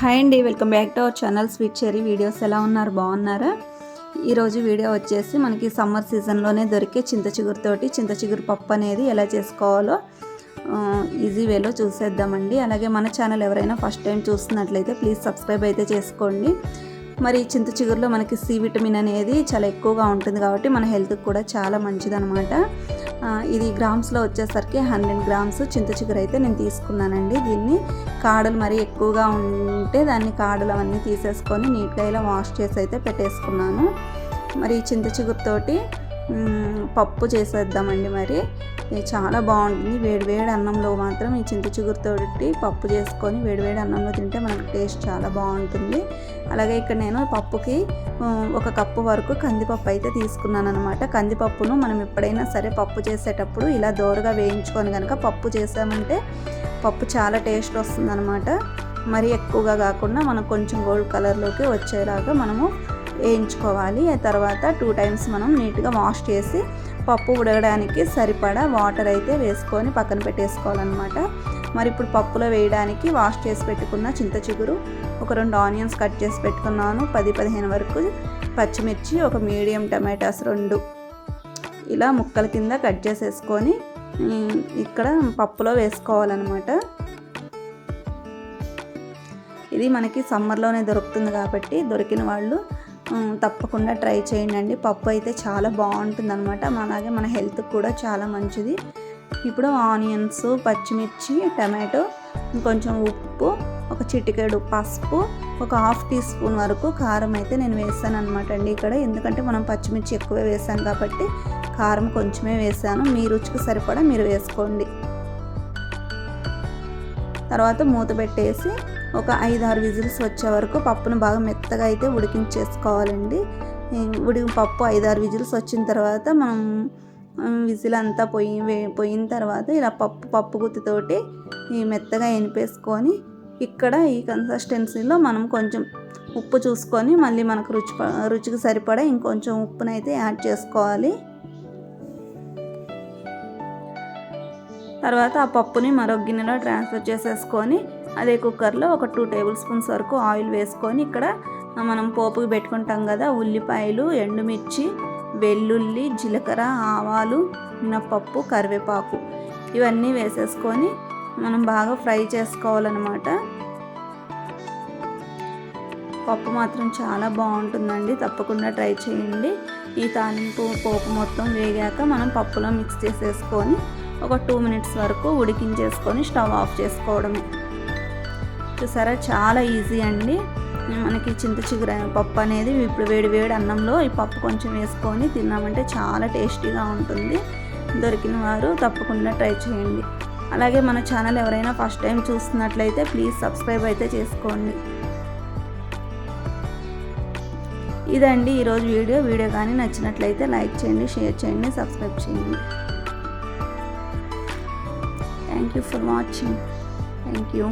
Hi అండి welcome back to our channel sweet cherry videos. ఎలా ఉన్నారు? బాగున్నారా? ఈరోజు వీడియో వచ్చేసి మనకి సమ్మర్ సీజన్లోనే దొరికే చింత చిగురుతోటి చింత చిగురు పప్పు అనేది ఎలా చేసుకోవాలో ఈజీ వేలో చూసేద్దామండి. అలాగే మన ఛానల్ ఎవరైనా ఫస్ట్ టైం చూస్తున్నట్లయితే ప్లీజ్ సబ్స్క్రైబ్ అయితే చేసుకోండి. మరి చింత చిగురులో మనకి సి విటమిన్ అనేది చాలా ఎక్కువగా ఉంటుంది కాబట్టి మన హెల్త్కి కూడా చాలా మంచిదనమాట ఇది గ్రామ్స్లో వచ్చేసరికి హండ్రెడ్ గ్రామ్స్ చింత చిగురు అయితే నేను తీసుకున్నానండి. దీన్ని కాడలు మరి ఎక్కువగా ఉంటే దాన్ని కాడలు అవన్నీ తీసేసుకొని నీట్గా ఇలా వాష్ చేసి అయితే పెట్టేసుకున్నాను. మరి చింత చిగురుతోటి పప్పు చేసేద్దామండి మరి. ఇది చాలా బాగుంటుంది. వేడివేడి అన్నంలో మాత్రం ఈ చింత చిగురుతోటి పప్పు చేసుకొని వేడివేడి అన్నంలో తింటే మనకు టేస్ట్ చాలా బాగుంటుంది. అలాగే ఇక్కడ నేను పప్పుకి ఒక కప్పు వరకు కందిపప్పు అయితే తీసుకున్నాను అనమాట కందిపప్పును మనం ఎప్పుడైనా సరే పప్పు చేసేటప్పుడు ఇలా దోరగా వేయించుకొని కనుక పప్పు చేసామంటే పప్పు చాలా టేస్ట్ వస్తుంది మరి ఎక్కువగా కాకుండా మనం కొంచెం గోల్డ్ కలర్లోకి వచ్చేలాగా మనము వేయించుకోవాలి. ఆ తర్వాత టూ టైమ్స్ మనం నీట్గా వాష్ చేసి పప్పు ఉడకడానికి సరిపడా వాటర్ అయితే వేసుకొని పక్కన పెట్టేసుకోవాలన్నమాట. మరి ఇప్పుడు పప్పులో వేయడానికి వాష్ చేసి పెట్టుకున్న చింత చిగురు ఒక రెండు ఆనియన్స్ కట్ చేసి పెట్టుకున్నాను. పది పదిహేను వరకు పచ్చిమిర్చి ఒక మీడియం టమాటాస్ రెండు ఇలా ముక్కల కింద కట్ చేసేసుకొని ఇక్కడ పప్పులో వేసుకోవాలన్నమాట. ఇది మనకి సమ్మర్లోనే దొరుకుతుంది కాబట్టి దొరికిన వాళ్ళు తప్పకుండా ట్రై చేయండి పప్పు అయితే చాలా బాగుంటుంది అనమాట అలాగే మన హెల్త్కి కూడా చాలా మంచిది. ఇప్పుడు ఆనియన్స్ పచ్చిమిర్చి టమాటో కొంచెం ఉప్పు ఒక చిటికెడు పసుపు ఒక హాఫ్ టీ స్పూన్ వరకు కారం అయితే నేను వేసాను అనమాట అండి ఇక్కడ. ఎందుకంటే మనం పచ్చిమిర్చి ఎక్కువే వేసాను కాబట్టి కారం కొంచెమే వేసాను. మీ రుచికి సరిపడా మీరు వేసుకోండి. తర్వాత మూత పెట్టేసి ఒక ఐదు ఆరు విజిల్స్ వచ్చే వరకు పప్పును బాగా మెత్తగా అయితే ఉడికించేసుకోవాలండి. ఉడికి పప్పు ఐదు ఆరు విజిల్స్ వచ్చిన తర్వాత మనం విజిల్ అంతా పోయి పోయిన తర్వాత ఇలా పప్పు పప్పు గుత్తితోటి ఈ మెత్తగా ఎనిపేసుకొని ఇక్కడ ఈ కన్సిస్టెన్సీలో మనం కొంచెం ఉప్పు చూసుకొని మళ్ళీ మనకు రుచి రుచికి సరిపడా ఇంకొంచెం ఉప్పునైతే యాడ్ చేసుకోవాలి. తర్వాత ఆ పప్పుని మరో గిన్నెలో ట్రాన్స్ఫర్ చేసేసుకొని అదే కుక్కర్లో ఒక టూ టేబుల్ స్పూన్స్ వరకు ఆయిల్ వేసుకొని ఇక్కడ మనం పోపుకి పెట్టుకుంటాం కదా ఉల్లిపాయలు ఎండుమిర్చి వెల్లుల్లి జీలకర్ర ఆవాలు మినపప్పు కరివేపాకు ఇవన్నీ వేసేసుకొని మనం బాగా ఫ్రై చేసుకోవాలన్నమాట. పప్పు మాత్రం చాలా బాగుంటుందండి తప్పకుండా ట్రై చేయండి. ఈ తాలింపు పోపు మొత్తం వేగాక మనం పప్పులో మిక్స్ చేసేసుకొని ఒక టూ మినిట్స్ వరకు ఉడికించేసుకొని స్టవ్ ఆఫ్ చేసుకోవడమే. చూసారా? చాలా ఈజీ అండి. మనకి చింత చిగుర పప్పు అనేది ఇప్పుడు వేడి వేడి అన్నంలో ఈ పప్పు కొంచెం వేసుకొని తిన్నామంటే చాలా టేస్టీగా ఉంటుంది. దొరికిన వారు తప్పకుండా ట్రై చేయండి. అలాగే మన ఛానల్ ఎవరైనా ఫస్ట్ టైం చూస్తున్నట్లయితే ప్లీజ్ సబ్స్క్రైబ్ అయితే చేసుకోండి. ఇదండి ఈరోజు వీడియో. వీడియో కానీ నచ్చినట్లయితే లైక్ చేయండి షేర్ చేయండి సబ్స్క్రైబ్ చేయండి. Thank you for watching. Thank you.